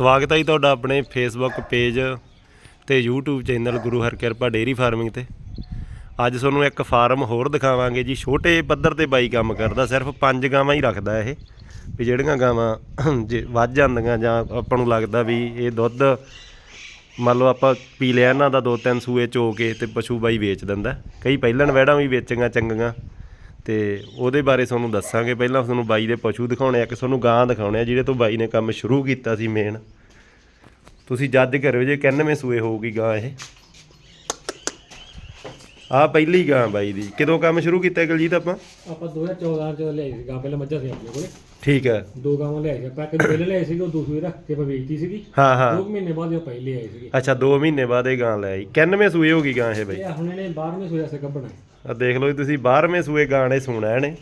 ਸਵਾਗਤ ਹੈ ਜੀ ਤੁਹਾਡਾ ਆਪਣੇ ਫੇਸਬੁੱਕ ਪੇਜ ਤੇ YouTube channel Guru Harkirpa dairy farming ਤੇ। ਅੱਜ ਤੁਹਾਨੂੰ ਇੱਕ ਫਾਰਮ ਹੋਰ ਦਿਖਾਵਾਂਗੇ ਜੀ। ਛੋਟੇ ਪੱਧਰ ਤੇ ਬਾਈ ਕੰਮ ਕਰਦਾ, ਸਿਰਫ ਪੰਜ ਗਾਵਾਂ ਹੀ ਰੱਖਦਾ ਇਹ। ਵੀ ਜਿਹੜੀਆਂ ਗਾਵਾਂ ਜੇ ਵੱਧ ਜਾਂਦੀਆਂ ਜਾਂ ਆਪਾਂ ਨੂੰ ਲੱਗਦਾ ਵੀ ਇਹ ਦੁੱਧ ਮੰਨ ਲਓ ਆਪਾਂ ਪੀ ਲਿਆ ਇਹਨਾਂ ਦਾ ਦੋ ਤਿੰਨ ਸੂਏ ਚੋ ਕੇ ਤੇ ਪਸ਼ੂ ਬਾਈ ਵੇਚ ਦਿੰਦਾ। ਕਈ ਪਹਿਲਾਂ ਵਹਿੜਾਂ ਵੀ ਵੇਚੀਆਂ ਚੰਗੀਆਂ। ਤੇ ਉਹਦੇ ਬਾਰੇ ਤੁਹਾਨੂੰ ਦੱਸਾਂਗੇ। ਪਹਿਲਾਂ ਤੁਹਾਨੂੰ ਬਾਈ ਦੇ ਪਸ਼ੂ ਦਿਖਾਉਣੇ ਆ ਕਿ ਤੁਹਾਨੂੰ ਗਾਂ ਦਿਖਾਉਣੇ ਆ ਜਿਹੜੇ ਤੋਂ ਬਾਈ ਨੇ ਕੰਮ ਸ਼ੁਰੂ ਕੀਤਾ ਸੀ ਮੇਨ ਤੁਸੀਂ ਜੱਜ ਕਰਿਓ ਜੇ 91 ਸੂਏ ਹੋਊਗੀ ਗਾਂ ਇਹ। ਆ ਪਹਿਲੀ ਗਾਂ ਬਾਈ ਦੀ। ਕਦੋਂ ਕੰਮ ਸ਼ੁਰੂ ਕੀਤਾ ਗਲਜੀਤ ਆਪਾਂ? ਆਪਾਂ 2014 ਚ ਲਿਆਈ ਸੀ ਗਾਂ, ਪਹਿਲਾਂ ਮੱਝਾਂ ਸੀ ਆਪਣੇ ਕੋਲੇ। ਠੀਕ ਹੈ। ਦੋ ਗਾਵਾਂ ਲਿਆਈ ਸੀ ਆਪਾਂ ਇੱਕ ਪਹਿਲੇ ਲਿਆਈ ਸੀਗੀ ਉਹ ਦੂਸਰੀ ਰੱਖ ਕੇ ਆਪਾਂ ਵੇਚਤੀ ਸੀਗੀ। ਹਾਂ ਹਾਂ। ਦੋ ਕੁ ਮਹੀਨੇ ਬਾਅਦ ਇਹ ਪਹਿਲੇ ਆਈ ਸੀਗੀ। ਅੱਛਾ 2 ਮਹੀਨੇ ਬਾਅਦ ਇਹ ਗਾਂ ਲੈ ਆਈ। 91 ਸੂਏ ਹੋਗੀ ਗਾਂ ਇਹ ਬਾਈ? ਇਹ ਹੁਣ ਇਹਨੇ 12ਵੇਂ ਸੂਏ ਸੇ ਕੱਢਣਾ ਆ ਦੇਖ ਲਓ ਜੀ ਤੁਸੀਂ 12ਵੇਂ ਸੂਏ ਗਾਣੇ ਸੁਣਾ ਇਹਨੇ।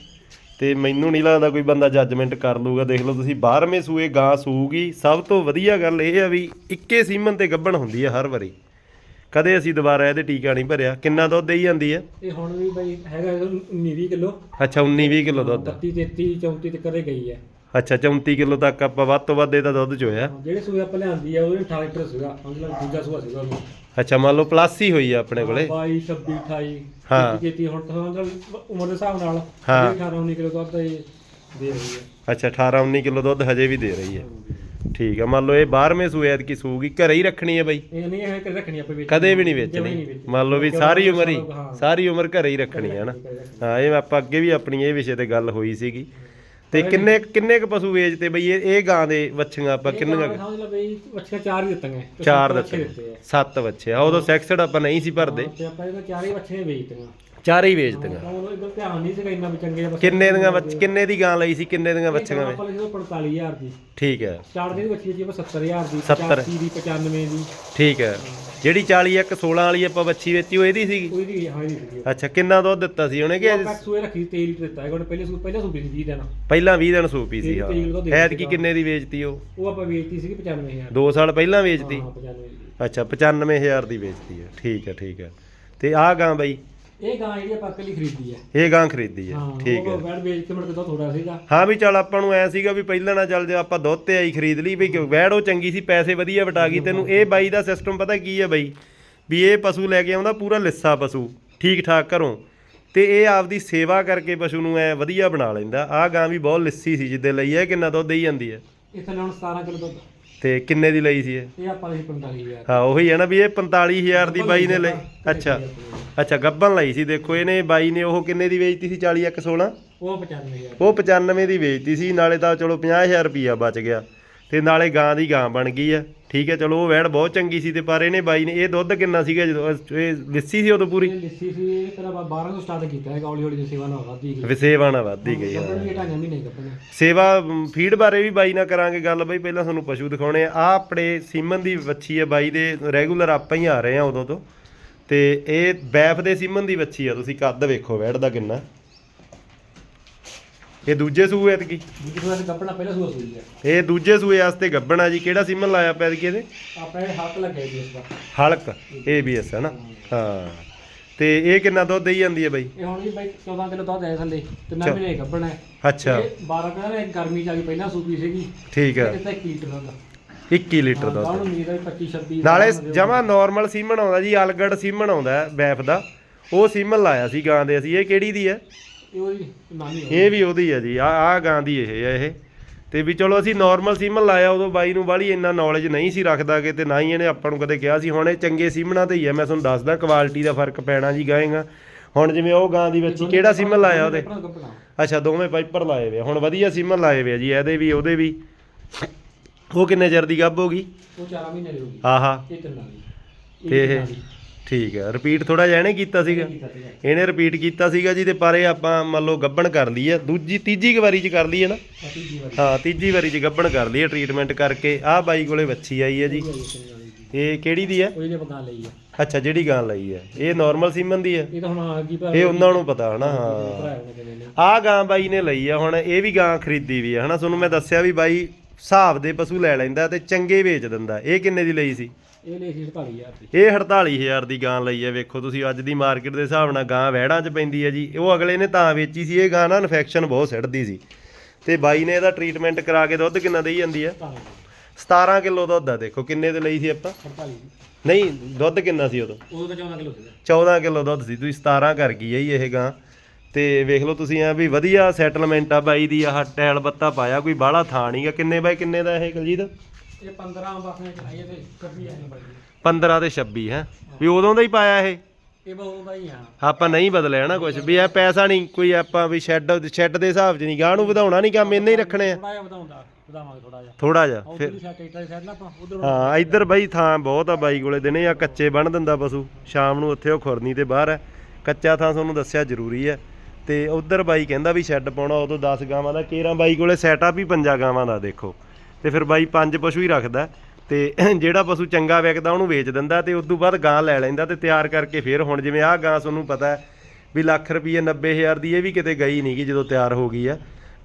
ਤੇ ਮੈਨੂੰ ਨਹੀਂ ਲੱਗਦਾ ਕੋਈ ਬੰਦਾ ਜੱਜਮੈਂਟ ਕਰ ਲੂਗਾ ਦੇਖ ਲਓ ਤੁਸੀਂ 12ਵੇਂ ਸੂਏ ਗਾਂ ਸੂਗੀ ਸਭ ਤੋਂ ਵਧੀਆ ਗੱਲ ਇਹ ਆ ਵੀ ਇੱਕੇ ਸੀਮਨ ਤੇ ਗੱਭਣ ਹੁੰਦੀ ਹੈ ਹਰ ਵਾਰੀ। ਕਦੇ ਅਸੀਂ ਦੁਬਾਰਾ ਇਹਦੇ ਟੀਕਾ ਨਹੀਂ ਭਰਿਆ? ਕਿੰਨਾ ਦੁੱਧ ਦੇਈ ਜਾਂਦੀ ਹੈ? ਇਹ ਹੁਣ ਵੀ ਬਈ ਹੈਗਾ 19 ਕਿਲੋ। ਅੱਛਾ 19 20 ਕਿਲੋ ਦੁੱਧ। 32 33 34 ਤੇ ਕਰੇ ਗਈ ਹੈ। ਅੱਛਾ 34 ਕਿਲੋ ਤੱਕ ਆਪਾਂ ਵੱਧ ਤੋਂ ਵੱਧ ਇਹਦਾ ਦੁੱਧ ਚੋਇਆ। ਜਿਹੜੇ ਸੂਏ ਆਪਾਂ ਲਿਆਂਦੀ ਆ ਉਹਦੇ 18 ਲੀਟਰ ਸੀਗਾ ਮਤਲਬ ਦੂਜਾ ਸੂਆ ਸੀਗਾ ਉਹਨੂੰ। ਅੱਛਾ ਮੰਨ ਲਓ ਪਲੱਸ ਹੀ ਹੋਈ ਆ ਆਪਣੇ ਕੋਲੇ। 22 26 28 ਹਾਂ। 33 ਹੁਣ ਤਾਂ ਉਮਰ ਦੇ ਹਿਸਾਬ ਨਾਲ ਹਾਂ। 18 19 ਕਿਲੋ ਦੁੱਧ ਦੇ ਰਹੀ ਹੈ। ਅੱਛਾ 18 19 ਕਿਲੋ ਦੁੱਧ ਹਜੇ ਵੀ ਦੇ ਰਹੀ ਹੈ। ਠੀਕ ਆ ਮੰਨ ਲਓ ਇਹ 12ਵੇਂ ਸੂਏ ਐਤਕੀ ਸੂਗੀ ਘਰੇ ਹੀ ਰੱਖਣੀ ਹੈ ਬਾਈ। ਇਹ ਨਹੀਂ ਇਹ ਕਿ ਰੱਖਣੀ ਆਪਾਂ ਵੇਚ ਕਦੇ ਵੀ ਨਹੀਂ ਵੇਚਣੀ। ਵੇਚਣੀ। ਮੰਨ ਲਓ ਵੀ ਸਾਰੀ ਉਮਰ ਹੀ। ਸਾਰੀ ਉਮਰ ਘਰੇ ਹੀ ਰੱਖਣੀ ਹੈ ਨਾ। ਹਾਂ ਇਹ ਆਪਾਂ ਅੱਗੇ ਵੀ ਆਪਣੀ ਇਹ ਵਿਸ਼ੇ ਤੇ ਗੱਲ ਹੋਈ ਸੀਗੀ। ਤੇ ਕਿੰਨੇ ਕਿੰਨੇ ਕ ਪਸ਼ੂ ਵੇਚਦੇ ਬਈ? ਇਹ ਇਹ ਗਾਂ ਦੇ ਵੱਛੀਆਂ ਆਪਾਂ ਕਿੰਨੀਆਂ ਕੁ- ਸਮਝ ਲੈ ਬਈ ਬੱਚੇ ਚਾਰ ਹੀ ਦਿੱਤੀਆਂ। ਚਾਰ ਦਿੱਤੇ ਸੱਤ ਬੱਚੇ ਆ। ਉਦੋਂ ਸੈਕਸਡ ਆਪਾਂ ਨਹੀਂ ਸੀ ਭਰਦੇ। ਤੇ ਆਪਾਂ ਇਹਦਾ ਚਾਰ ਹੀ ਬੱਚੇ ਵੇਚਤੀਆਂ। ਚਾਰ ਹੀ ਵੇਚਦੀਆਂ। ਤਾਂ ਉਹ ਇਧਰ ਧਿਆਨ ਨਹੀਂ ਸੀਗਾ ਇੰਨਾ ਵੀ ਚੰਗੇ ਆ ਬਸ ਕਿੰਨੇ ਦੀਆਂ ਬੱਚ ਕਿੰਨੇ ਦੀ ਗਾਂ ਲਈ ਸੀ ਕਿੰਨੇ ਦੀਆਂ ਬੱਚੀਆਂ ਵੇ ਆਪਾਂ ਲਈ ਸੀ 45000 ਦੀ। ਠੀਕ ਹੈ। ਸਟਾਰਟ ਦੀ ਬੱਚੀ ਜੀ ਆਪਾਂ 70000 ਦੀ 70 85 ਦੀ 95 ਦੀ। ਠੀਕ ਹੈ। ਜਿਹੜੀ 40 ਇੱਕ 16 ਵਾਲੀ ਆਪਾਂ ਬੱਚੀ ਵੇਚੀ ਉਹ ਇਹਦੀ ਸੀਗੀ? ਕੋਈ ਦੀ ਹਾਂ ਨਹੀਂ ਸੀਗੀ। ਅੱਛਾ ਕਿੰਨਾ ਦੁੱਧ ਦਿੱਤਾ ਸੀ ਉਹਨੇ ਕਿ ਆਪਾਂ ਸੂਏ ਰੱਖੀ 23 ਲੀਟਰ ਦਿੱਤਾ ਹੈ ਕੋਲ ਪਹਿਲੇ ਸੂ ਪਹਿਲੇ ਸੂਪੀ ਸੀ 20 ਦਿਨ। ਪਹਿਲਾਂ 20 ਦਿਨ ਸੂਪੀ ਸੀ ਹਾਂ। ਐਤਕੀ ਕਿੰਨੇ ਦੀ ਵੇਚਤੀ ਉਹ? ਉਹ ਆਪਾਂ ਵੇਚਤੀ ਸੀਗੀ 95000 2 ਸਾਲ ਪਹਿਲਾਂ ਵੇਚਤੀ ਹਾਂ 95 ਦੀ। ਅੱਛਾ 95000 ਦੀ ਵੇਚਤੀ ਹੈ। ਠੀਕ ਹੈ ਠੀਕ ਹੈ। ਤੇ ਆਹ ਗਾਂ ਬਈ? ਇਹ ਗਾਂ ਜਿਹੜੀ ਆਪਾਂ ਕੱਲੀ ਖਰੀਦੀ ਹੈ ਇਹ ਗਾਂ ਖਰੀਦੀ ਹੈ ਠੀਕ ਹੈ ਉਹ ਵੈੜ ਵੇਚ ਕੇ ਮੁੜ ਕੇ ਥੋੜਾ ਸੀਗਾ। ਹਾਂ ਵੀ ਚੱਲ ਆਪਾਂ ਨੂੰ ਐ ਸੀਗਾ ਵੀ ਪਹਿਲਾਂ ਨਾ ਚੱਲ ਜੇ ਆਪਾਂ ਦੁੱਧ ਤੇ ਆਈ ਖਰੀਦ ਲਈ ਵੀ ਵੈੜ ਉਹ ਚੰਗੀ ਸੀ ਪੈਸੇ ਵਧੀਆ ਵਟਾ ਗਈ ਤੈਨੂੰ ਇਹ ਬਾਈ ਦਾ ਸਿਸਟਮ ਪਤਾ ਕੀ ਹੈ ਬਾਈ? ਵੀ ਇਹ ਪਸ਼ੂ ਲੈ ਕੇ ਆਉਂਦਾ ਪੂਰਾ ਲਿੱਸਾ ਪਸ਼ੂ ਠੀਕ ਠਾਕ ਘਰੋਂ। ਤੇ ਇਹ ਆਪਦੀ ਸੇਵਾ ਕਰਕੇ ਪਸ਼ੂ ਨੂੰ ਐ ਵਧੀਆ ਬਣਾ ਲੈਂਦਾ। ਆਹ ਗਾਂ ਵੀ ਬਹੁਤ ਲਿੱਸੀ ਸੀ ਜਿੱਦੇ ਲਈ ਹੈ ਕਿੰਨਾ ਦੁੱਧ ਦੇਈ ਜਾਂਦੀ ਹੈ ਇਹ ਥੱਲੇ ਹੁਣ 17 ਕਿਲੋ ਦੁੱਧ। ਤੇ ਕਿੰਨੇ ਦੀ ਲਈ ਸੀ ਇਹ? ਇਹ ਆਪਾਂ ਲਈ 45000 ਹਾਂ ਉਹੀ ਹੈ ਨਾ ਵੀ ਇਹ 45000 ਦੀ ਬਾਈ ਨੇ ਲਈ। ਅੱਛਾ। ਅੱਛਾ ਗੱਬਨ ਲਈ ਸੀ। ਦੇਖੋ ਇਹਨੇ ਬਾਈ ਨੇ ਉਹ ਕਿੰਨੇ ਦੀ ਵੇਚਤੀ ਸੀ? 40 ਇੱਕ 16 ਉਹ 95000 ਉਹ 95 ਦੀ ਵੇਚਤੀ ਸੀ ਨਾਲੇ ਤਾਂ ਚਲੋ 50000 ਰੁਪਿਆ ਬਚ ਗਿਆ। ਤੇ ਨਾਲੇ ਗਾਂ ਦੀ ਗਾਂ ਬਣ ਗਈ ਆ। ਠੀਕ ਹੈ ਚਲੋ ਉਹ ਵੈੜ ਬਹੁਤ ਚੰਗੀ ਸੀ ਤੇ ਪਰ ਇਹਨੇ ਬਾਈ ਨੇ ਇਹ ਦੁੱਧ ਕਿੰਨਾ ਸੀਗਾ ਜਦੋਂ ਇਹ ਲਿੱਸੀ ਸੀ ਉਦੋਂ ਪੂਰੀ? ਲਿੱਸੀ ਸੀ ਇਹ ਆਪਾਂ 12 ਤੋਂ ਸਟਾਰਟ ਕੀਤਾ ਹੈ ਹੌਲੀ ਹੌਲੀ ਦੀ ਸੇਵਾ ਨਾਲ ਵਧਦੀ ਗਈ। ਵਿਸੇਵਾ ਨਾ ਵੱਧਦੀ ਗਈ ਆ ਕੱਪੜੇ ਵੀ ਢਾਈਆਂ ਮਹੀਨੇ ਕੱਪੜੇ। ਸੇਵਾ ਫੀਡ ਬਾਰੇ ਵੀ ਬਾਈ ਨਾਲ ਕਰਾਂਗੇ ਗੱਲ ਬਈ ਪਹਿਲਾਂ ਤੁਹਾਨੂੰ ਪਸ਼ੂ ਦਿਖਾਉਣੇ ਆ। ਆਹ ਆਪਣੇ ਸੀਮਨ ਦੀ ਵੱਛੀ ਆ ਬਾਈ ਦੇ ਰੈਗੂਲਰ ਆਪਾਂ ਹੀ ਆ ਰਹੇ ਆ ਉਦੋਂ ਤੋਂ। ਤੇ ਇਹ ਬੈਫ ਦੇ ਸੀਮਨ ਦੀ ਵੱਛੀ ਆ ਤੁਸੀਂ ਕੱਦ ਵੇਖੋ ਵੈੜ ਦਾ ਕਿੰਨਾ। ਇਹ ਦੂਜੇ ਸੂਏ ਐਤਕੀ? ਦੂਜੀ ਸੂਆ ਤੇ ਕੱਪੜਾ ਪਹਿਲਾਂ ਸੂਆ ਸੂਈ ਹੈ ਇਹ ਦੂਜੇ ਸੂਏ ਵਾਸਤੇ ਗੱਬਣਾ ਜੀ ਕਿਹੜਾ ਸੀਮਨ ਲਾਇਆ ਪਿਆ ਐਤਕੀ ਇਹਦੇ? ਆਪਾਂ ਇਹ ਹੱਥ ਲੱਗਿਆ ਜੀ ਇਸ ਦਾ ਹਲਕ ਏਬੀਐਸ ਹੈ ਨਾ ਹਾਂ। ਤੇ ਇਹ ਕਿੰਨਾ ਦੁੱਧ ਦੇਈ ਜਾਂਦੀ ਹੈ ਬਾਈ? ਇਹ ਹੁਣ ਵੀ ਬਾਈ 14 ਕਿਲੋ ਦੁੱਧ ਹੈ ਥੱਲੇ ਤੇ ਨਾ ਮਹੀਨੇ ਕੱਪੜਾ ਹੈ। ਅੱਛਾ। ਇਹ 12 ਕਿਲੋ ਗਰਮੀ ਚ ਆ ਗਈ ਪਹਿਲਾਂ ਸੂਪੀ ਸੀਗੀ। ਠੀਕ ਹੈ। ਤਾਂ 1 ਲੀਟਰ ਦੁੱਧ 21 ਲੀਟਰ ਦੁੱਧ। ਬਾਹਰ ਨੂੰ ਉਮੀਦ ਹੈ 25 26 ਨਾਲੇ ਜਮਾ ਨਾਰਮਲ ਸੀਮਨ ਆਉਂਦਾ ਜੀ ਅਲਗੜ ਸੀਮਨ ਆਉਂਦਾ ਬੈਫ ਦਾ। ਉਹ ਸੀਮਨ ਲਾਇਆ ਸੀ ਗਾਂ ਦੇ ਅਸੀਂ ਇਹ ਕਿਹੜੀ ਦੀ ਹੈ? ਇਹ ਉਹਦੀ ਨਾਨੀ ਹੋ ਇਹ ਵੀ ਉਹਦੀ ਹੈ ਜੀ ਆ ਆ ਗਾਂ ਦੀ ਇਹ ਹੈ ਇਹ। ਤੇ ਵੀ ਚਲੋ ਅਸੀਂ ਨਾਰਮਲ ਸੀਮਨ ਲਾਇਆ ਉਦੋਂ ਬਾਈ ਨੂੰ ਬਾਹਲੀ ਇੰਨਾ ਨੌਲੇਜ ਨਹੀਂ ਸੀ ਰੱਖਦਾ ਕਿ ਤੇ ਨਾ ਹੀ ਇਹਨੇ ਆਪਾਂ ਨੂੰ ਕਦੇ ਕਿਹਾ ਸੀ। ਹੁਣ ਇਹ ਚੰਗੇ ਸੀਮਨਾਂ ਤੇ ਹੀ ਹੈ ਮੈਂ ਤੁਹਾਨੂੰ ਦੱਸਦਾ ਕੁਆਲਿਟੀ ਦਾ ਫ਼ਰਕ ਪੈਣਾ ਜੀ ਗਾਏਗਾ। ਹੁਣ ਜਿਵੇਂ ਉਹ ਗਾਂ ਦੀ ਬੱਚੀ ਕਿਹੜਾ ਸੀਮਨ ਲਾਇਆ ਉਹਦੇ? ਕੱਪੜਾ ਅੱਛਾ ਦੋਵੇਂ ਪਾਈਪਰ ਲਾਏ ਵੇ ਆ। ਹੁਣ ਵਧੀਆ ਸੀਮਨ ਲਾਏ ਵੇ ਆ ਜੀ ਇਹਦੇ ਵੀ ਉਹਦੇ ਵੀ। ਉਹ ਕਿੰਨੇ ਚਿਰ ਦੀ ਗੱਭ ਹੋ ਗਈ? ਉਹ 4 ਮਹੀਨੇ ਦੀ ਹੋਗੀ ਆਹਾ। ਇਹ ਤਿੰਨ ਵਾਲੀ ਤੇ ਇਹ ਠੀਕ ਹੈ ਰਿਪੀਟ ਥੋੜਾ ਜਿਹਾ ਇਹਨੇ ਕੀਤਾ ਸੀਗਾ। ਇਹਨੇ ਰਿਪੀਟ ਕੀਤਾ ਸੀਗਾ ਜੀ ਤੇ ਪਰ ਇਹ ਆਪਾਂ ਮੰਨ ਲਓ ਗੱਬਣ ਕਰ ਲਈ ਹੈ ਦੂਜੀ ਤੀਜੀ ਵਾਰੀ ਚ ਕਰ ਲਈ ਹੈ ਨਾ ਹਾਂ ਤੀਜੀ ਵਾਰੀ ਚ ਗੱਬਣ ਕਰ ਲਈ ਹੈ ਟ੍ਰੀਟਮੈਂਟ ਕਰਕੇ। ਆਹ ਬਾਈ ਕੋਲੇ ਵੱਛੀ ਆਈ ਹੈ ਜੀ। ਇਹ ਕਿਹੜੀ ਦੀ ਹੈ? ਉਹ ਇਹਨੇ ਬਗਾ ਲਈ ਆ ਅੱਛਾ ਜਿਹੜੀ ਗਾਂ ਲਈ ਹੈ। ਇਹ ਨਾਰਮਲ ਸੀਮਨ ਦੀ ਹੈ। ਇਹ ਤਾਂ ਹੁਣ ਆ ਗਈ ਪਰ ਇਹ ਉਹਨਾਂ ਨੂੰ ਪਤਾ ਹਨਾ ਹਾਂ। ਆਹ ਗਾਂ ਬਾਈ ਨੇ ਲਈ ਆ ਹੁਣ ਇਹ ਵੀ ਗਾਂ ਖਰੀਦੀ ਵੀ ਆ ਹਨਾ ਤੁਹਾਨੂੰ ਮੈਂ ਦੱਸਿਆ ਵੀ ਬਾਈ ਹਿਸਾਬ ਦੇ ਪਸ਼ੂ ਲੈ ਲੈਂਦਾ ਤੇ ਚੰਗੇ ਵੇਚ ਦਿੰਦਾ। ਇਹ ਕਿੰਨੇ ਦੀ ਲਈ ਸੀ? ਇਹ ਲਈ ਸੀ 48000 ਦੀ। ਇਹ 48000 ਦੀ ਗਾਂ ਲਈ ਹੈ ਵੇਖੋ ਤੁਸੀਂ ਅੱਜ ਦੀ ਮਾਰਕੀਟ ਦੇ ਹਿਸਾਬ ਨਾਲ ਗਾਂ ਵਹਿੜਾਂ 'ਚ ਪੈਂਦੀ ਹੈ ਜੀ। ਉਹ ਅਗਲੇ ਨੇ ਤਾਂ ਵੇਚੀ ਸੀ ਇਹ ਗਾਂ ਨਾ ਇਨਫੈਕਸ਼ਨ ਬਹੁਤ ਸਿੱਟਦੀ ਸੀ। ਤੇ ਬਾਈ ਨੇ ਇਹਦਾ ਟ੍ਰੀਟਮੈਂਟ ਕਰਾ ਕੇ ਦੁੱਧ ਕਿੰਨਾ ਦੇਈ ਜਾਂਦੀ ਹੈ? ਤਾਂ 17 ਕਿਲੋ ਦੁੱਧ ਆ ਦੇਖੋ ਕਿੰਨੇ ਦੇ ਲਈ ਸੀ ਆਪਾਂ? 48 ਨਹੀਂ ਦੁੱਧ ਕਿੰਨਾ ਸੀ ਉਦੋਂ? ਉਦੋਂ ਤਾਂ 14 ਕਿਲੋ ਸੀਗਾ। 14 ਕਿਲੋ ਦੁੱਧ ਸੀ ਤੁਸੀਂ 17 ਕਰ ਗਈ ਹੈ ਜੀ ਇਹ ਗਾਂ। ਤੇ ਵੇਖ ਲਓ ਤੁਸੀਂ ਆ ਵੀ ਵਧੀਆ ਸੈਟਲਮੈਂਟ ਆ ਬਾਈ ਦੀ ਆਹ ਟੈਲ ਬੱਤਾ ਪਾਇਆ ਕੋਈ ਬਾਹਲਾ ਥਾਂ ਨਹੀਂਗਾ ਕਿੰਨੇ ਬਾਈ ਕਿੰਨੇ ਦਾ ਇਹ ਕਲਜੀਤ? ਇਹ 15 ਬਾਖਣੇ ਚਲਾਈਏ ਤੇ ਕੱਢੀ ਆਏ ਨੇ ਬਾਈ 15 ਤੇ 26 ਹੈ? ਵੀ ਉਦੋਂ ਦਾ ਹੀ ਪਾਇਆ ਇਹ? ਇਹ ਬਹੁਤ ਦਾ ਹੀ। ਆ ਆਪਾਂ ਨਹੀਂ ਬਦਲਿਆ ਨਾ ਕੁਝ ਵੀ ਇਹ ਪੈਸਾ ਨਹੀਂ ਕੋਈ ਆਪਾਂ ਵੀ ਸ਼ੈੱਡ ਸ਼ੈੱਡ ਦੇ ਹਿਸਾਬ 'ਚ ਨਹੀਂ। ਗਾਂ ਨੂੰ ਵਧਾਉਣਾ ਨਹੀਂ ਕੰਮ ਇੰਨੇ ਹੀ ਰੱਖਣੇ ਆ। ਥੋੜਾ ਜਿਹਾ ਵਧਾਉਂਦਾ ਵਧਾਵਾਂਗੇ ਥੋੜਾ ਥੋੜਾ ਫਿਰ ਹਾਂ ਇੱਧਰ ਬਾਈ ਥਾਂ ਬਹੁਤ ਆ ਬਾਈ ਕੋਲੇ। ਦਿਨੇ ਆ ਕੱਚੇ ਬਣ ਦਿੰਦਾ ਪਸ਼ੂ। ਸ਼ਾਮ ਨੂੰ ਉੱਥੇ ਉਹ ਖੁਰਨੀ ਤੇ ਬਾਹਰ ਹੈ ਕੱਚਾ ਥਾਂ ਤੁਹਾਨੂੰ ਦੱਸਿਆ ਜ਼ਰੂਰੀ ਹੈ ਤੇ ਉਧਰ ਬਾਈ ਕਹਿੰਦਾ ਵੀ ਸ਼ੈੱਡ ਪਾਉਣਾ ਉਦੋਂ 10 ਗਾਵਾਂ ਦਾ ਕੇਰਾਂ ਬਾਈ ਕੋਲੇ ਸੈਟਅਪ ਹੀ ਪੰਜਾਂ ਗਾਵਾਂ ਦਾ ਦੇਖੋ। ਤੇ ਫਿਰ ਬਾਈ ਪੰਜ ਪਸ਼ੂ ਹੀ ਰੱਖਦਾ ਤੇ ਜਿਹੜਾ ਪਸ਼ੂ ਚੰਗਾ ਵਿਕਦਾ ਉਹਨੂੰ ਵੇਚ ਦਿੰਦਾ ਤੇ ਉਸ ਤੋਂ ਬਾਅਦ ਗਾਂ ਲੈ ਲੈਂਦਾ ਤੇ ਤਿਆਰ ਕਰਕੇ ਫਿਰ ਹੁਣ ਜਿਵੇਂ ਆਹ ਗਾਂ ਤੁਹਾਨੂੰ ਪਤਾ ਵੀ ਲੱਖ ਰੁਪਏ 90000 ਦੀ ਇਹ ਵੀ ਕਿਤੇ ਗਈ ਨਹੀਂਗੀ ਜਦੋਂ ਤਿਆਰ ਹੋ ਗਈ ਆ।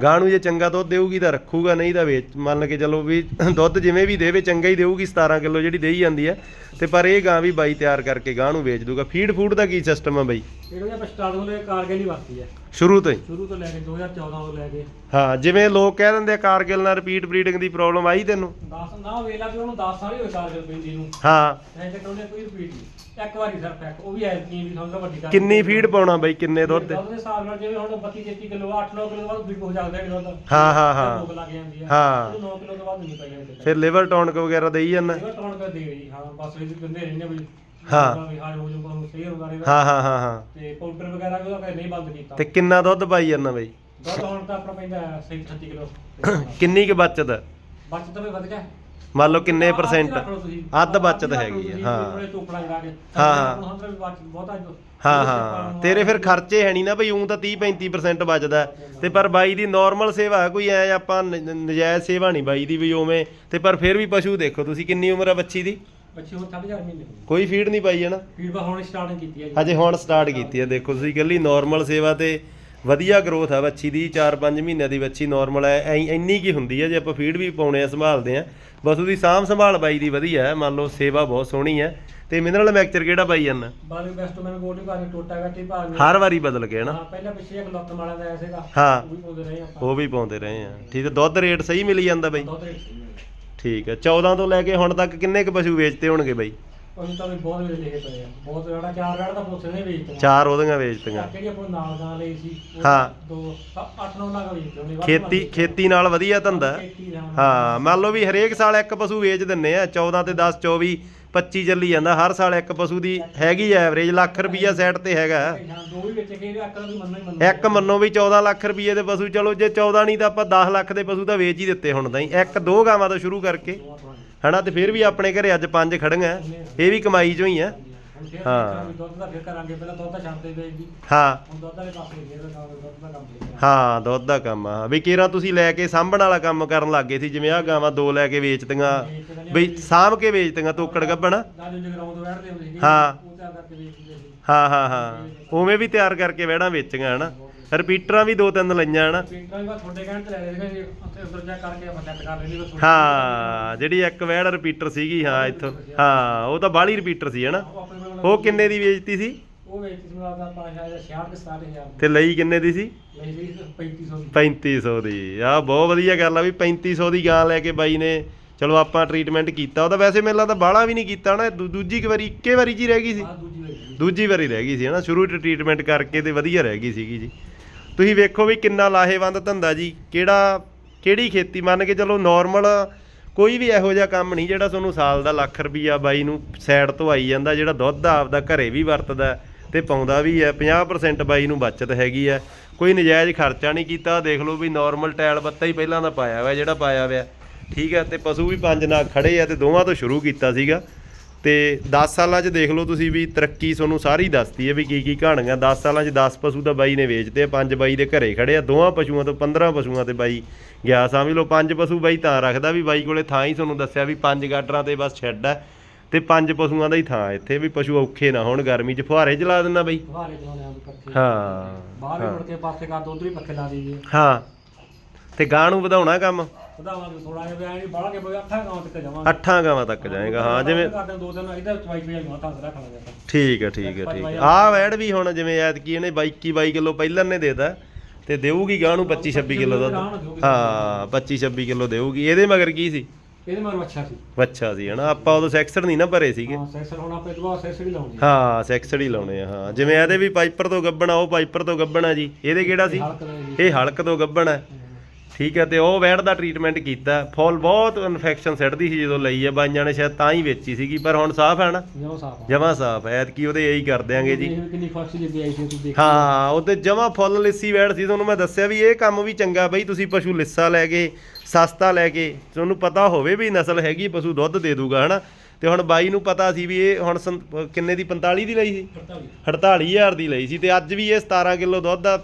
ਗਾਂ ਨੂੰ ਜੇ ਚੰਗਾ ਦੁੱਧ ਦੇਊਗੀ ਤਾਂ ਰੱਖੂਗਾ ਨਹੀਂ ਤਾਂ ਵੇਚ ਮੰਨ ਕੇ ਚੱਲੋ ਵੀ ਦੁੱਧ ਜਿਵੇਂ ਵੀ ਦੇਵੇ ਚੰਗਾ ਹੀ ਦੇਊਗੀ 17 ਕਿਲੋ ਜਿਹੜੀ ਦੇਈ ਜਾਂਦੀ ਆ ਤੇ ਪਰ ਇਹ ਗਾਂ ਵੀ ਬਾਈ ਤਿਆਰ ਕਰਕੇ ਗਾਂ ਨੂੰ ਵੇਚ ਦੂਗਾ। ਫੀਡ ਫੂਡ ਦਾ ਕੀ ਸਿਸਟਮ ਆ ਬਾਈ? ਇਹਨੂੰ ਆਪਾਂ ਸਟਾਰਟ ਤੋਂ ਲੈ ਕੇ ਕਾਰਗਿਲ ਹੀ ਵਰਤੀ ਹੈ। ਸ਼ੁਰੂ ਤੋਂ ਹੀ? ਸ਼ੁਰੂ ਤੋਂ ਲੈ ਕੇ 2014 ਤੋਂ ਲੈ ਕੇ। ਹਾਂ ਜਿਵੇਂ ਲੋਕ ਕਹਿ ਦਿੰਦੇ ਆ ਕਾਰਗਿਲ ਨਾਲ ਰਿਪੀਟ ਬਰੀਡਿੰਗ ਦੀ ਪ੍ਰੋਬਲਮ ਆਈ ਤੈਨੂੰ? 10 ਨਾ ਵੇਲਾ ਵੀ ਉਹਨੂੰ 10 ਸਾਲ ਹੀ ਹੋਏ ਕਾਰਗਿਲ ਪੈਂਦੀ ਨੂੰ। ਹਾਂ। ਐਂ ਤੇ ਕੋਈ ਰਿਪੀਟ ਨਹੀਂ। ਇੱਕ ਵਾਰੀ ਸਿਰਫ ਇੱਕ ਉਹ ਵੀ ਐਤਕੀ ਵੀ ਸਮਝੋ ਵੱਡੀ ਕਰ ਕਿੰਨੀ ਫੀਡ ਪਾਉਣਾ ਬਾਈ ਕਿੰਨੇ ਦੁੱਧ? ਤੇ ਦੁੱਧ ਦੇ ਹਿਸਾਬ ਨਾਲ ਜਿਵੇਂ ਹੁਣ 32 33 ਕਿਲੋ 8-9 ਕਿਲੋ ਬਾਅਦ ਵੀ ਹੋ ਜਾਂਦਾ ਹੈ ਦੁੱਧ। ਹਾਂ ਹਾਂ ਹਾਂ। ਭੁੱਖ ਲੱਗ ਜਾਂਦੀ ਹੈ। ਹਾਂ 9 ਕਿਲੋ ਤੋਂ ਬਾਅਦ ਨਹੀਂ ਪਈ ਜਾਂਦੀ। ਫਿਰ ਲਿਵਰ ਟੌਨਕ ਵਗੈਰਾ ਦੇਈ ਜਾਂਦਾ? ਇਹ ਟੌਣ ਕਰ ਦੇ ਗਈ ਹਾਂ ਬਸ ਇਹ ਦਿੰਦੇ ਰਹਿੰਦੇ ਵੀ ਹਾਂ। ਵੀ ਹਾਲ ਹੋ ਜਾਊਗਾ ਉਹਨੂੰ ਸਹੀ ਹੁੰਦਾ ਰਹੇਗਾ ਹਾਂ ਹਾਂ ਹਾਂ ਹਾਂ। ਤੇ ਪਾਊਡਰ ਵਗੈਰਾ ਵੀ ਉਹਦਾ ਨਹੀਂ ਬੰਦ ਕੀਤਾ। ਤੇ ਕਿੰਨਾ ਦੁੱਧ ਪਾਈ ਜਾਂਦਾ ਬਾਈ? ਦੁੱਧ ਹੁਣ ਤਾਂ ਆਪਣਾ ਪੈਂਦਾ 36 ਕਿਲੋ। ਕਿੰਨੀ ਕੁ ਬਚਤ? ਹੈ ਬਚਤ ਵੀ ਵਧ ਗਿਆ ਮੰਨ ਲਓ ਕਿੰਨੇ ਪਰਸੈਂਟ। ਅੱਧ ਬਚਤ ਹੈਗੀ ਆ ਹਾਂ। ਹਾਂ, ਹਾਂ। ਤੇਰੇ ਫਿਰ ਖਰਚੇ ਹੈ ਨਹੀਂ ਨਾ ਬਈ ਉਂ ਤਾਂ 30 35% ਬਚਦਾ। ਤੇ ਪਰ ਬਾਈ ਦੀ ਨਾਰਮਲ ਸੇਵਾ ਕੋਈ ਐ ਆਪਾਂ ਨਜਾਇਜ਼ ਸੇਵਾ ਨਹੀਂ ਬਾਈ ਦੀ ਵੀ ਉਵੇਂ। ਤੇ ਪਰ ਫਿਰ ਵੀ ਪਸ਼ੂ ਦੇਖੋ ਤੁਸੀਂ ਕਿੰਨੀ ਉਮਰ ਆ ਬੱਚੀ ਦੀ? ਬੱਚੇ ਹੁਣ 4.5 ਮਹੀਨੇ ਹੋਏ। ਕੋਈ ਫੀਡ ਨਹੀਂ ਪਾਈ ਹੈ ਨਾ? ਫੀਡਬੈਕ ਹੁਣ ਸਟਾਰਟਿੰਗ ਕੀਤੀ ਹੈ ਜੀ। ਹਜੇ ਹੁਣ ਸਟਾਰਟ ਕੀਤੀ ਹੈ। ਦੇਖੋ ਤੁਸੀਂ ਇਕੱਲੀ ਨਾਰਮਲ ਸੇਵਾ ਤੇ ਵਧੀਆ ਗਰੋਥ ਆ ਬੱਚੀ ਦੀ 4-5 ਮਹੀਨਿਆਂ ਦੀ ਬੱਚੀ ਨਾਰਮਲ ਹੈ। ਐ ਇੰਨੀ ਕੀ ਹੁੰਦੀ ਹੈ ਜੇ ਆਪਾਂ ਫੀਡ ਵੀ ਪਾਉਣੇ ਆ ਸੰਭਾਲਦੇ ਆ। ਬਸ ਉਹਦੀ ਸਾਂਭ ਸੰਭਾਲ ਬਾਈ ਦੀ ਵਧੀਆ ਹੈ ਮੰਨ ਲਓ ਸੇਵਾ ਬਹੁਤ ਸੋਹਣੀ ਹੈ। ਤੇ ਮਿਨਰਲ ਮੈਕਚਰ ਕਿਹੜਾ ਪਾਈ ਜਾਂਦਾ? ਵਿੱਚ ਬੈਸਟ ਮੈਨ ਗੋਲਡੀ ਭਾਵੇਂ ਟੋਟਾ ਗੱਟੀ ਭਾਵੇਂ ਹਰ ਵਾਰੀ ਬਦਲ ਕੇ ਨਾ। ਹਾਂ ਪਹਿਲਾਂ ਪਿੱਛੇ ਇੱਕ ਲੱਤ ਮਾਲਾ ਦਾ ਸੀਗਾ ਹਾਂ। ਉਹ ਵੀ ਪਾਉਂਦੇ ਰਹੇ ਆਪਾਂ। ਉਹ ਵੀ ਪਾਉਂਦੇ ਰਹੇ ਆ। ਠੀਕ ਹੈ ਦੁੱਧ ਰੇਟ ਸਹੀ ਮਿਲੀ ਜਾਂਦਾ ਬਾਈ? ਦੁੱਧ ਰੇਟ ਸੀ ਠੀਕ ਹੈ 14 ਤੋਂ ਲੈ ਕੇ ਹੁਣ ਤੱਕ ਕਿੰਨੇ ਕੁ ਪਸ਼ੂ ਵੇਚਤੇ ਹੋਣਗੇ ਬਾਈ? ਉਹ ਤਾਂ ਵੀ ਬਹੁਤ ਵੇਲੇ ਲਿਖੇ ਪਏ ਆ। ਬਹੁਤ ਰੜਾ ਚਾਰ ਰੜਾ ਤਾਂ ਪੁੱਛਦੇ ਨੇ ਵੇਚਦੇ ਚਾਰ ਉਹਦੀਆਂ ਵੇਚਤੀਆਂ। ਕਿਹੜੀ ਆਪਾਂ ਨਾਲ ਗਾਂ ਲਈ ਸੀ? ਉਹ ਹਾਂ। ਦੋ 8-9 ਲੱਖ ਵੇਚਦੇ ਉਹਨੇ ਵੱਧ ਖੇਤੀ ਖੇਤੀ ਨਾਲ ਵਧੀਆ ਧੰਦਾ। ਹੈ। ਖੇਤੀ ਮੰਨ ਲਓ ਵੀ ਹਰੇਕ ਸਾਲ ਇੱਕ ਪਸ਼ੂ ਵੇਚ ਦਿੰਨੇ ਆ 14 ਤੇ 10 24 25 ਚੱਲੀ ਜਾਂਦਾ ਹਰ ਸਾਲ ਇੱਕ ਪਸ਼ੂ ਦੀ ਹੈਗੀ ਐਵਰੇਜ ਲੱਖ ਰੁਪਈਆ ਸਾਈਡ ਤੇ ਹੈਗਾ। ਹਾਂ ਦੋ ਵੀ ਵੇਚ ਕੇ ਇਹਦੇ ਅੱਕਲ ਵੀ ਮੰਨਣਾ ਹੀ ਮੰਨਣਾ। ਇੱਕ ਮੰਨੋ ਵੀ 14 ਲੱਖ ਰੁਪਈਏ ਦੇ ਪਸ਼ੂ ਚਲੋ ਜੇ 14 ਨਹੀਂ ਤਾਂ ਆਪਾਂ 10 ਲੱਖ ਦੇ ਪਸ਼ੂ ਤਾਂ ਵੇਚ ਹੀ ਦਿੱਤੇ ਹੁਣ ਤਾਂ ਹੀ ਇੱਕ ਦੋ ਗਾਵਾਂ ਤੋਂ ਸ਼ੁਰੂ ਕਰਕੇ। ਹਨਾ ਤੇ ਫਿਰ ਵੀ ਆਪਣੇ ਘਰੇ ਅੱਜ ਪੰਜ ਖੜੀਆਂ ਇਹ ਵੀ ਕਮਾਈ ਚੋਂ ਹੀ ਆ। ਹਾਂ। ਦੇਖਾਂਗੇ ਵੀ ਦੁੱਧ ਦਾ ਫਿਰ ਕਰਾਂਗੇ ਪਹਿਲਾਂ ਦੁੱਧ ਦਾ ਛੱਡਦੇ ਵੇਚਦੀ ਹਾਂ। ਹੁਣ ਦੁੱਧ ਵਾਲੇ ਪਾਸੇ ਫੇਰ ਲਗਾਵਾਂਗੇ ਦੁੱਧ ਦਾ ਕੰਮ ਹਾਂ ਦੁੱਧ ਦਾ ਕੰਮ ਆ। ਵੀ ਕੇਰਾ ਤੁਸੀਂ ਲੈ ਕੇ ਸਾਂਭਣ ਵਾਲਾ ਕੰਮ ਕਰਨ ਲੱਗੇ ਸੀ ਜਿਵੇਂ ਆ ਗਾਵਾਂ ਦੋ ਲੈ ਕੇ ਵੇਚਤੀਆਂ। ਬਈ ਸਾਂਭ ਕੇ ਵੇਚਤੀਆਂ ਤੋਕੜ ਗੱਬਣ। ਬੈਠਦੇ ਹੁੰਦੇ ਸੀ ਹਾਂ। ਉਹ ਤਿਆਰ ਕਰਕੇ ਵੇਚਦੇ ਸੀ। ਹਾਂ ਹਾਂ ਹਾਂ। ਉਵੇਂ ਵੀ ਤਿਆਰ ਕਰਕੇ ਵਹਿੜਾਂ ਵੇਚੀਆਂ ਹਨਾ। ਰਿਪੀਟਰਾਂ ਵੀ ਦੋ ਤਿੰਨ ਲਈਆਂ ਹਨਾ? ਪਿੰਕਾਂ ਵੀ ਬਸ ਤੁਹਾਡੇ ਕਹਿਣ ਤੇ ਲੈ ਲਏ ਸੀਗੇ ਉੱਥੇ ਉਧਰ ਜਾ ਕਰਕੇ ਆਪਾਂ ਸੈੱਟ ਕਰ ਲੈਣੀ ਬਸ ਹਾਂ ਜਿਹੜੀ ਇੱਕ ਵਹਿੜ ਰਿਪੀਟਰ ਸੀਗੀ ਹਾਂ ਇੱਥੋਂ ਹਾਂ। ਉਹ ਤਾਂ ਬਾਹਲੀ ਰਿਪੀਟਰ ਸੀ ਹਨਾ? ਉਹ ਆਪਣੇ ਕੋਲ ਉਹ ਕਿੰਨੇ ਦੀ ਵੇਚਤੀ ਸੀ? ਉਹ ਤਾਂ 5000 66 ਕੇ 60000 ਤੇ ਲਈ ਕਿੰਨੇ ਦੀ ਸੀ? ਲਈ ਸੀ 3500 ਦੀ। 3500 ਦੀ। ਆ ਬਹੁਤ ਵਧੀਆ ਗੱਲ ਆ ਵੀ 3500 ਦੀ ਗਾਂ ਲੈ ਕੇ ਬਾਈ ਨੇ ਚਲੋ ਆਪਾਂ ਟ੍ਰੀਟਮੈਂਟ ਕੀਤਾ। ਉਹਦਾ ਵੈਸੇ ਮੇਲਾ ਤਾਂ ਬਾਹਲਾ ਵੀ ਨਹੀਂ ਕੀਤਾ ਨਾ ਦੂ- ਦੂਜੀ ਕੁ ਵਾਰੀ ਇੱਕੇ ਵਾਰੀ ਜੀ ਰਹਿ ਗਈ ਸੀ। ਆ ਦੂਜੀ ਵਾਰੀ। ਦੂਜੀ ਵਾਰੀ ਰਹਿ ਗਈ ਸੀ ਹਨਾ? ਸ਼ੁਰੂ ਚ ਟ੍ਰੀਟਮੈਂਟ ਕਰਕੇ ਤੇ ਵਧੀਆ ਰਹਿ ਗਈ ਸੀਗੀ ਜੀ। ਤੁਸੀਂ ਵੇਖੋ ਵੀ ਕਿੰਨਾ ਲਾਹੇਵੰਦ ਧੰਦਾ ਜੀ, ਕਿਹੜਾ, ਕਿਹੜੀ ਖੇਤੀ, ਮੰਨ ਕੇ ਚਲੋ ਨਾਰਮਲ ਕੋਈ ਵੀ ਇਹੋ ਜਿਹਾ ਕੰਮ ਨਹੀਂ ਜਿਹੜਾ ਤੁਹਾਨੂੰ ਸਾਲ ਦਾ ਲੱਖ ਰੁਪਈਆ ਬਾਈ ਨੂੰ ਸਾਈਡ ਤੋਂ ਆਈ ਜਾਂਦਾ, ਜਿਹੜਾ ਦੁੱਧ ਆਪਦਾ ਘਰੇ ਵੀ ਵਰਤਦਾ ਹੈ ਤੇ ਪਾਉਂਦਾ ਵੀ ਹੈ 50% ਬਾਈ ਨੂੰ ਬਚਤ ਹੈਗੀ ਹੈ। ਕੋਈ ਨਜਾਇਜ਼ ਖਰਚਾ ਨਹੀਂ ਕੀਤਾ ਦੇਖ ਲਓ ਵੀ ਨਾਰਮਲ ਟਾਇਲ ਬੱਤਾ ਹੀ ਪਹਿਲਾਂ ਦਾ ਪਾਇਆ ਹੋਇਆ, ਜਿਹੜਾ ਪਾਇਆ ਹੋਇਆ। ਠੀਕ ਹੈ, ਤੇ ਪਸ਼ੂ ਵੀ ਪੰਜ ਨਾਲ ਖੜੇ ਆ ਤੇ ਦੋਵਾਂ ਤੋਂ ਸ਼ੁਰੂ ਕੀਤਾ ਸੀਗਾ। ਤੇ 10 ਸਾਲਾਂ 'ਚ ਦੇਖ ਲਓ ਤੁਸੀਂ ਵੀ ਤਰੱਕੀ ਤੁਹਾਨੂੰ ਸਾਰੀ ਦੱਸਦੀ ਹੈ ਵੀ ਕੀ ਕੀ ਕਹਾਣੀਆਂ। 10 ਸਾਲਾਂ 'ਚ 10 ਪਸ਼ੂ ਤਾਂ ਬਾਈ ਨੇ ਵੇਚਦੇ ਆ ਪੰਜ ਬਾਈ ਦੇ ਘਰੇ ਖੜੇ ਆ ਦੋਵਾਂ ਪਸ਼ੂਆਂ ਤੋਂ 15 ਪਸ਼ੂਆਂ ਤੇ ਬਾਈ ਗਿਆ। ਸਮਝ ਲਓ ਪੰਜ ਪਸ਼ੂ ਬਾਈ ਤਾਂ ਰੱਖਦਾ ਵੀ ਬਾਈ ਕੋਲੇ ਥਾਂ ਹੀ ਤੁਹਾਨੂੰ ਦੱਸਿਆ ਵੀ ਪੰਜ ਗਾਡਰਾਂ ਤੇ ਬਸ ਛੱਡ ਹੈ ਤੇ ਪੰਜ ਪਸ਼ੂਆਂ ਦਾ ਹੀ ਥਾਂ ਇੱਥੇ ਵੀ ਪਸ਼ੂ ਔਖੇ ਨਾ ਹੋਣ ਗਰਮੀ 'ਚ ਫੁਹਾਰੇ ਚਲਾ ਦਿੰਦਾ ਬਾਈ। ਫੁਹਾਰੇ ਚਲਾਉਂਦੇ ਆਂ ਪੱਖੇ। ਹਾਂ ਬਾਹਰ ਮੁੜ ਕੇ ਪਾਸੇ ਕਰ ਦੋ ਉਧਰ ਹੀ ਪੱਖੇ ਲਾ ਦਈਏ। ਹਾਂ ਤੇ ਗਾਂ ਨੂੰ ਵਧਾਉਣਾ ਕੰਮ। ਵਧਾਵਾਂਗੇ ਥੋੜਾ ਜਿਹਾ ਵੀ ਐਂ ਨਹੀਂ ਬਾਹਰ ਕੇ ਬਈ ਅੱਠਾਂ ਗਾਉਂ ਤੱਕ ਜਾਵਾਂਗੇ। ਅੱਠਾਂ ਗਾਵਾਂ ਤੱਕ ਜਾਏਗਾ ਹਾਂ ਜਿਵੇਂ ਕਰਦੇ ਦੋ ਦਿਨ ਇਹਦਾ ਚਵਾਈ ਪਈ ਮਾਤਾ ਰੱਖ ਲਾਂਗੇ ਆਪਾਂ। ਠੀਕ ਹੈ ਠੀਕ ਹੈ ਠੀਕ ਹੈ ਆਹ ਵੈੜ ਵੀ ਹੁਣ ਜਿਵੇਂ ਐਤਕੀ ਇਹਨੇ 22 22 ਕਿਲੋ ਪਹਿਲਾਂ ਨੇ ਦੇਤਾ ਤੇ ਦੇਊਗੀ ਗਾਂ ਨੂੰ 25 26 ਕਿਲੋ ਦੁੱਧ? ਹਾਂ 25 26 ਕਿਲੋ ਦੇਊਗੀ। ਇਹਦੇ ਮਗਰ ਕੀ ਸੀ? ਇਹਦੇ ਮਗਰ ਅੱਛਾ ਸੀ। ਅੱਛਾ ਸੀ ਹਨਾ? ਆਪਾਂ ਉਦੋਂ ਸੈਕਸਰ ਨਹੀਂ ਨਾ ਭਰੇ ਸੀਗੇ। ਹਾਂ ਸੈਸਰ ਹੁਣ ਆਪਾਂ ਦੁਬਾਰਾ ਸੈਸਰ ਹੀ ਲਾਉਣੀ ਹਾਂ। ਹੀ ਆ ਹਾਂ। ਜਿਵੇਂ ਇਹਦੇ ਵੀ ਪਾਈਪਰ ਤੋਂ ਗੱਬਣਾ ਉਹ ਪਾਈਪਰ ਤੋਂ ਗੱਬਣਾ ਜੀ। ਇਹਦੇ ਕਿਹੜਾ ਸੀ? ਇਹ ਹਲਕ ਤੋਂ ਗੱਬਣਾ। ਠੀਕ ਹੈ ਤੇ ਉਹ ਵੈੜ ਦਾ ਟ੍ਰੀਟਮੈਂਟ ਕੀਤਾ। ਫੁੱਲ ਬਹੁਤ ਇਨਫੈਕਸ਼ਨ ਸੱਟਦੀ ਸੀ ਜਦੋਂ ਲਈ ਆ ਬਾਈਆਂ ਨੇ ਸ਼ਾਇਦ ਤਾਂ ਹੀ ਵੇਚੀ ਸੀਗੀ ਪਰ ਹੁਣ ਸਾਫ਼ ਹੈ ਨਾ? ਜਿਉਂ ਸਾਫ਼ ਜਮਾ ਸਾਫ਼ ਹੈ ਐਤਕੀ ਉਹਦੇ ਇਹੀ ਕਰ ਦਿਆਂਗੇ ਜੀ। ਕਿੰਨੀ ਫਾਸਟ ਜਿੱਦੀ ਆਈ ਸੀ ਤੁਸੀਂ ਦੇਖ ਹਾਂ ਉਹ ਤੇ ਜਮਾ ਫੁੱਲ ਲਿੱਸੀ ਵੈੜ ਸੀ ਤੁਹਾਨੂੰ ਮੈਂ ਦੱਸਿਆ ਵੀ ਇਹ ਕੰਮ ਵੀ ਚੰਗਾ ਬਈ ਤੁਸੀਂ ਪਸ਼ੂ ਲਿੱਸਾ ਲੈ ਕੇ ਸਸਤਾ ਲੈ ਕੇ ਤੁਹਾਨੂੰ ਪਤਾ ਹੋਵੇ ਵੀ ਨਸਲ ਹੈਗੀ ਪਸ਼ੂ ਦੁੱਧ ਦੇ ਦੂਗਾ ਹਨਾ? ਤੇ ਹੁਣ ਬਾਈ ਨੂੰ ਪਤਾ ਸੀ ਵੀ ਇਹ ਹੁਣ ਕਿੰਨੇ ਦੀ 45 ਦੀ ਲਈ ਸੀ? 48000 ਦੀ ਲਈ ਸੀ ਤੇ ਅੱਜ ਵੀ ਇਹ 17 ਕਿਲੋ ਦੁੱਧ ਦਾ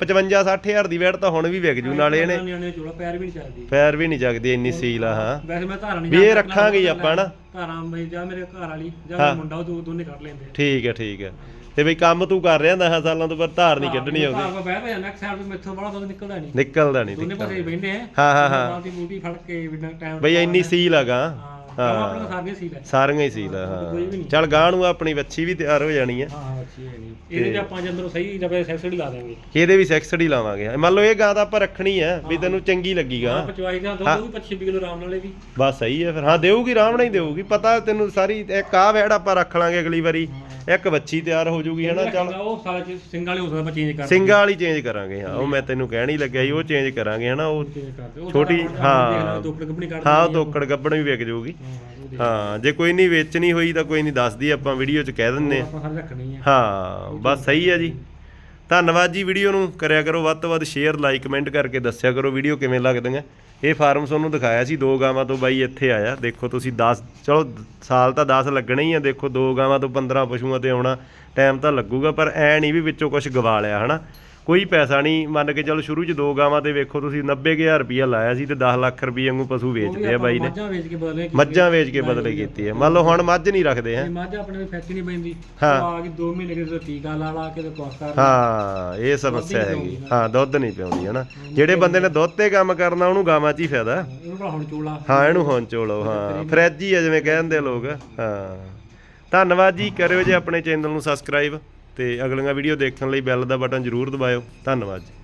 55 60000 ਦੀ ਵੈੜ ਤਾਂ ਹੁਣ ਵੀ ਵਿਕ ਜੂ ਨਾਲੇ ਇਹਨੇ ਨਿਆਣੇ ਚੋਲਾ ਪੈਰ ਵੀ ਨਹੀਂ ਚੱਲਦੀ। ਪੈਰ ਵੀ ਨਹੀਂ ਜਗਦੀ ਇੰਨੀ ਸੀਲ ਆ ਹਾਂ। ਵੈਸੇ ਮੈਂ ਧਾਰਾਂ ਨਹੀਂ ਵੀ ਇਹ ਰੱਖਾਂਗੇ ਹੀ ਆਪਾਂ ਨਾ। ਧਾਰਾਂ ਬਈ ਜਾਂ ਮੇਰੇ ਘਰ ਵਾਲੀ ਜਾਂ ਹਾਂ। ਮੇਰਾ ਮੁੰਡਾ ਉਹ ਦੋ ਦੋਨੇ ਕੱਢ ਲੈਂਦੇ ਆ। ਠੀਕ ਹੈ ਠੀਕ ਹੈ। ਤੇ ਬਈ ਕੰਮ ਤੂੰ ਕਰ ਰਿਹਾ 10 ਸਾਲਾਂ ਤੋਂ ਪਰ ਧਾਰ ਨਹੀਂ ਕੱਢਣੀ ਆਉਂਦੀ। ਧਾਰ ਕੋ ਬਹਿ ਪਿਆ ਜਾਂਦਾ ਸਾਈਡ ਤੋਂ ਮੈਥੋਂ ਬੜਾ ਦੁੱਧ ਨਿਕਲਦਾ ਨਹੀਂ। ਨਿਕਲਦਾ ਨਹੀਂ ਦੋਨੇ ਪਾਸੇ ਬਹਿੰਦੇ ਆ। ਹਾਂ, ਹਾਂ, ਹਾਂ। ਦੀ ਬੂਟੀ ਫੜ ਕੇ ਵੀ ਟਾਈਮ ਬਈ ਇੰਨੀ ਸੀਲ ਆਗਾ ਹਾਂ। ਆਪਣੇ ਸਾਰੀਆਂ ਸੀ ਲੈ ਸਾਰੀਆਂ ਹੀ ਸੀਲ ਆ ਕੋਈ ਵੀ ਹਾਂ ਨਹੀਂ। ਚੱਲ ਗਾਂ ਨੂੰ ਆਪਣੀ ਵੱਛੀ ਵੀ ਤਿਆਰ ਹੋ ਜਾਣੀ ਹੈ। ਹਾਂ ਹਾਂ ਅੱਛੀ ਹੈਗੀ ਇਹਦੇ ਜੇ ਆਪਾਂ ਅੰਦਰੋਂ ਸਹੀ ਰਵੇ ਸੈਕਸਡੀ ਲਾ ਦੇਵਾਂਗੇ। ਇਹਦੇ ਵੀ ਸੈਕਸਡੀ ਲਾਵਾਂਗੇ। ਮੰਨ ਲਓ ਇਹ ਗਾਂ ਤਾਂ ਆਪਾਂ ਰੱਖਣੀ ਹੈ ਵੀ ਤੈਨੂੰ ਚੰਗੀ ਲੱਗੀ ਗਾਂ। ਆਪਾਂ ਚਵਾਈ ਦਾ ਦੁੱਧ ਵੀ 25 ਕਿਲੋ ਆਰਾਮ ਨਾਲੇ ਵੀ। ਬਸ ਸਹੀ ਹੈ ਫਿਰ। ਹਾਂ ਦੇਊਗੀ ਆਰਾਮ ਨਾਲ ਹੀ ਦੇਊਗੀ। ਪਤਾ ਤੈਨੂੰ ਸਾਰੀ ਇੱਕ ਆ ਵੈੜ ਆਪਾਂ ਰੱਖ ਲਾਂਗੇ ਅਗਲੀ ਵਾਰੀ। ਇੱਕ ਵੱਛੀ ਤਿਆਰ ਹੋ ਜੂਗੀ ਹਨਾ? ਚੱਲ। ਉਹ ਸਿੰਘ ਵਾਲੇ ਹੋ ਸਕਦਾ ਆਪਾਂ ਚੇਂਜ ਕਰ ਸਿੰਘਾਂ ਵਾਲੀ ਚੇਂਜ ਕਰਾਂਗੇ ਹਾਂ। ਉਹ ਮੈਂ ਤੈਨੂੰ ਕਹਿਣ ਹੀ ਲੱਗਿਆ ਸੀ ਉਹ ਚੇਂਜ ਕਰਾਂਗੇ ਹਨਾ? ਉਹ ਛੋਟੀ ਹਾਂ ਦੋ ਕੰਪਨੀ ਕੱਢ ਹਾਂ ਉਹ ਤੋਕੜ ਗੱਬਣ ਵੀ ਵਿਕ ਜੂਗੀ। ਹਾਂ ਜੇ ਕੋਈ ਨਹੀਂ ਵੇਚਣੀ ਹੋਈ ਤਾਂ ਕੋਈ ਨਹੀਂ ਦੱਸਦੀ ਆਪਾਂ ਵੀਡੀਓ 'ਚ ਕਹਿ ਦਿੰਨੇ ਆ ਆਪਾਂ ਸਾਰੇ ਰੱਖਣੀ ਹੈ ਹਾਂ ਬਸ ਸਹੀ ਹੈ ਜੀ। ਧੰਨਵਾਦ ਜੀ ਵੀਡੀਓ ਨੂੰ। ਕਰਿਆ ਕਰੋ ਵੱਧ ਤੋਂ ਵੱਧ ਸ਼ੇਅਰ ਲਾਈਕ ਕਮੈਂਟ ਕਰਕੇ ਦੱਸਿਆ ਕਰੋ ਵੀਡੀਓ ਕਿਵੇਂ ਲੱਗਦੀਆਂ। ਇਹ ਫਾਰਮ ਤੁਹਾਨੂੰ ਦਿਖਾਇਆ ਸੀ, ਦੋ ਗਾਵਾਂ ਤੋਂ ਬਾਈ ਇੱਥੇ ਆਇਆ। ਦੇਖੋ ਤੁਸੀਂ 10 ਚਲੋ ਸਾਲ ਤਾਂ 10 ਲੱਗਣੇ ਹੀ ਆ। ਦੇਖੋ ਦੋ ਗਾਵਾਂ ਤੋਂ 15 ਪਸ਼ੂਆਂ ਤੇ ਆਉਣਾ ਟਾਈਮ ਤਾਂ ਲੱਗੂਗਾ, ਪਰ ਐ ਨਹੀਂ ਵੀ ਵਿੱਚੋਂ ਕੁਝ ਗਵਾ ਲਿਆ, ਹਨਾ। ਕੋਈ ਪੈਸਾ ਨਹੀਂ ਮੰਨ ਕੇ ਚਲੋ ਸ਼ੁਰੂ 'ਚ ਦੋ ਗਾਵਾਂ ਤੇ ਵੇਖੋ ਤੁਸੀਂ 90000 ਰੁਪਇਆ ਲਾਇਆ ਸੀ ਤੇ 10 ਲੱਖ ਰੁਪਏ ਵਾਂਗੂ ਪਸ਼ੂ ਵੇਚਦੇ ਆ ਬਾਈ ਨੇ। ਮੱਝਾਂ ਵੇਚ ਕੇ ਬਦਲੇ ਮੱਝਾਂ ਵੇਚ ਕੇ ਬਦਲੇ ਕੀਤੀ ਹੈ ਮੰਨ ਲਓ ਹੁਣ ਮੱਝ ਨਹੀਂ ਰੱਖਦੇ ਹੈ। ਇਹ ਮੱਝ ਆਪਣੇ ਦੀ ਫੈਕਟਰੀ ਨਹੀਂ ਪੈਂਦੀ। ਆ ਕੇ 2 ਮਹੀਨੇ ਦੇ ਟੀਕਾ ਲਾ ਲਾ ਕੇ ਤੇ ਕੋਸ ਹਾਂ ਇਹ ਸਮੱਸਿਆ ਹੈਗੀ। ਹਾਂ ਦੁੱਧ ਨਹੀਂ ਪਿਆਉਂਦੀ ਹਨਾ। ਜਿਹੜੇ ਬੰਦੇ ਨੇ ਦੁੱਧ ਤੇ ਕੰਮ ਕਰਨਾ ਉਹਨੂੰ ਗਾਵਾਂ 'ਚ ਹੀ ਫਾਇਦਾ। ਇਹਨੂੰ ਹੁਣ ਚੋਲਾ। ਹਾਂ ਇਹਨੂੰ ਹੁਣ ਚੋਲੋ ਹਾਂ। ਫਰਿੱਜ ਹੀ ਆ ਜਿਵੇਂ ਕਹਿੰਦੇ ਲੋਕ ਹਾਂ। ਧੰਨਵਾਦ ਜੀ ਕਰਿਓ ਜੇ ਆਪਣੇ ਚੈਨਲ ਨੂੰ ਸਬਸਕ੍ਰਾਈਬ। ਤੇ ਅਗਲੀਆਂ ਵੀਡੀਓ ਦੇਖਣ ਲਈ ਬੈਲ ਦਾ ਬਟਨ ਜ਼ਰੂਰ ਦਬਾਇਓ। ਧੰਨਵਾਦ ਜੀ।